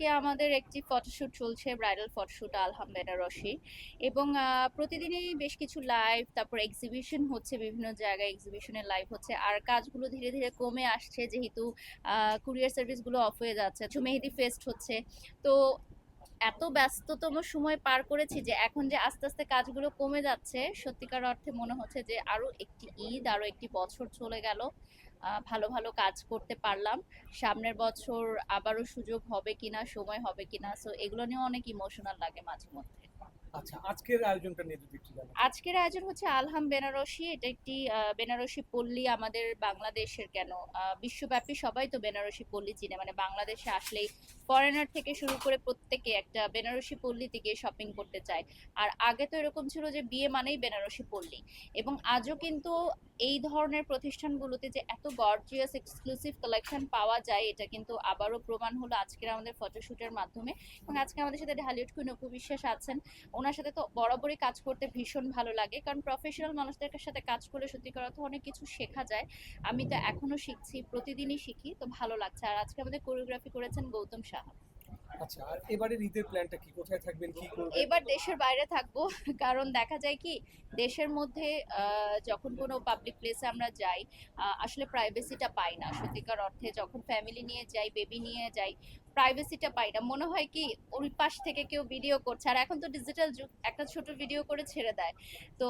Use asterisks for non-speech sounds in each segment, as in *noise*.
আজকে আমাদের একটি ফটোশ্যুট চলছে ব্রাইডাল ফটোশ্যুট আলহাম বেনারসি এবং প্রতিদিনই বেশ কিছু লাইভ তারপর এক্সিবিশন হচ্ছে বিভিন্ন জায়গায় এক্সিবিশনের লাইভ হচ্ছে। আর কাজগুলো ধীরে ধীরে কমে আসছে, যেহেতু কুরিয়ার সার্ভিসগুলো অফ হয়ে যাচ্ছে, মেহেদি ফেস্ট হচ্ছে। তো এত ব্যস্ততম সময় পার করেছি যে এখন যে আস্তে আস্তে কাজগুলো কমে যাচ্ছে, সত্যিকার অর্থে মনে হচ্ছে যে আরও একটি ঈদ, আরও একটি বছর চলে গেল। ভালো ভালো কাজ করতে পারলাম। সামনের বছর আবারও সুযোগ হবে কিনা, সময় হবে কিনা সো এগুলো নিয়ে অনেক ইমোশনাল লাগে মাঝে মধ্যে। আচ্ছা আজকের আয়োজন হচ্ছে আলহাম বেনারসি। এটা একটি বেনারসি পল্লী আমাদের বাংলাদেশের কেন? বিশ্বব্যাপী সবাই তো বেনারসি পল্লী চিনে। মানে বাংলাদেশে আসলেই ফরেনার থেকে শুরু করে প্রত্যেকে একটা বেনারসি পল্লীতে গিয়ে শপিং করতে চায়। আর আগে তো এরকম ছিল যে বিয়ে মানেই বেনারসি পল্লী। এবং আজও কিন্তু এই ধরনের প্রতিষ্ঠানগুলোতে যে এত গর্জিয়াস এক্সক্লুসিভ কালেকশন পাওয়া যায়, এটা কিন্তু আবারও প্রমাণ হলো আজকের আমাদের ফটোশুটের মাধ্যমে। এবং আজকে আমাদের সাথে ঢালিউড কুইন অপু বিশ্বাস আছেন। ওনার সাথে তো বরাবরই কাজ করতে ভীষণ ভালো লাগে। কারণ প্রফেশনাল মানুষদের সাথে কাজ করলে সত্যিকার অর্থে অনেক কিছু শেখা যায়। আমি তো এখনও শিখছি, প্রতিদিনই শিখি, তো ভালো লাগছে। আর আজকে আমাদের কোরিওগ্রাফি করেছেন গৌতম সাহা। আচ্ছা আর এবারের ঈদের প্ল্যানটা কি? কোথায় থাকবেন, কি করবেন? এবার দেশের বাইরে থাকব, *laughs* কারণ দেখা যায় কি, দেশের মধ্যে যখন কোনো পাবলিক প্লেসে আমরা যাই আসলে প্রাইভেসিটা পাই না। সত্যিকার অর্থে যখন ফ্যামিলি নিয়ে যাই বেবি নিয়ে যাই প্রাইভেসিটা পাই না। মনে হয় কি ওই পাশ থেকে কেউ ভিডিও করছে। আর এখন তো ডিজিটাল যুগ, একটা ছোট ভিডিও করে ছেড়ে দেয়। তো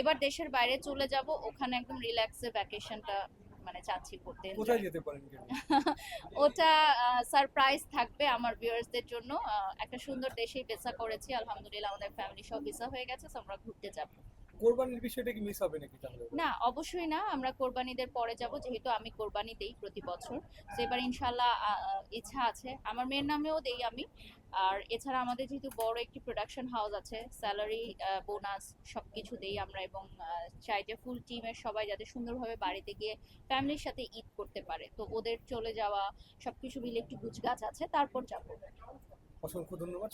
এবার দেশের বাইরে চলে যাব, ওখানে একদম রিল্যাক্সে ভ্যাকেশনটা মানে চাচ্ছি করতে কোথায় যেতে পারেন কেন? *laughs* ওটা সারপ্রাইজ থাকবে আমার ভিউয়ার্সদের জন্য। একটা সুন্দর দেশেই ভিসা করেছি আলহামদুলিল্লাহ আমাদের ফ্যামিলি সব ভিসা হয়ে গেছে আমরা ঘুরতে যাব। কোরবানির বিষয়টা কি মিস হবে নাকি তাহলে? না অবশ্যই না। আমরা কোরবানিদের পরে যাব যেহেতু আমি কোরবানি দেই প্রতি বছর। তো এবার ইনশাল্লাহ ইচ্ছা আছে। আমার মেয়ের নামেও দেই আমি। আর এছাড়া আমাদের যেহেতু বড় একটি প্রোডাকশন হাউস আছে স্যালারি বোনাস সব কিছু দেই আমরা এবং চাই যে ফুল টিমের সবাই যাতে সুন্দরভাবে বাড়িতে গিয়ে ফ্যামিলির সাথে ঈদ করতে পারে। তো ওদের চলে যাওয়া সবকিছু মিলে একটু গুছগাছ আছে তারপর যাব। অসংখ্য ধন্যবাদ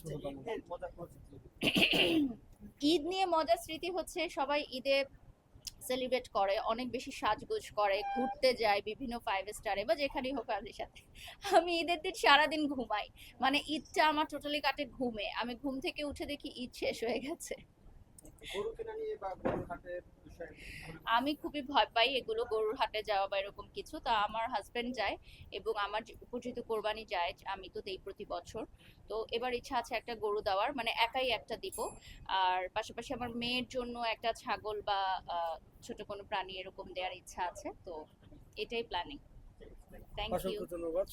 *coughs* ঈদ নিয়ে মজার স্মৃতি হচ্ছে সবাই ঈদে সেলিব্রেট করে, অনেক বেশি সাজগোজ করে, ঘুরতে যায় বিভিন্ন ফাইভ স্টারে বা যেখানেই হোক আমাদের সাথে। আমি ঈদের দিন সারাদিন ঘুমাই মানে ঈদটা আমার টোটালি কাটে ঘুমে। আমি ঘুম থেকে উঠে দেখি ঈদ শেষ হয়ে গেছে। গরু কেনা নিয়ে বা গরু আমি খুবই ভয় পাই এগুলো গরুর হাটে যাওয়া বা এরকম কিছু। তা আমার হাজবেন্ড যায় এবং আমার উপযুক্ত কোরবানি যায়, আমি তো দেই প্রতি বছর। তো এবার ইচ্ছা আছে একটা গরু দেওয়ার মানে একাই একটা দিব। আর পাশাপাশি আমার মেয়ের জন্য একটা ছাগল বা ছোট কোনো প্রাণী এরকম দেওয়ার ইচ্ছা আছে। তো এটাই প্ল্যানিং থ্যাংক ইউ ধন্যবাদ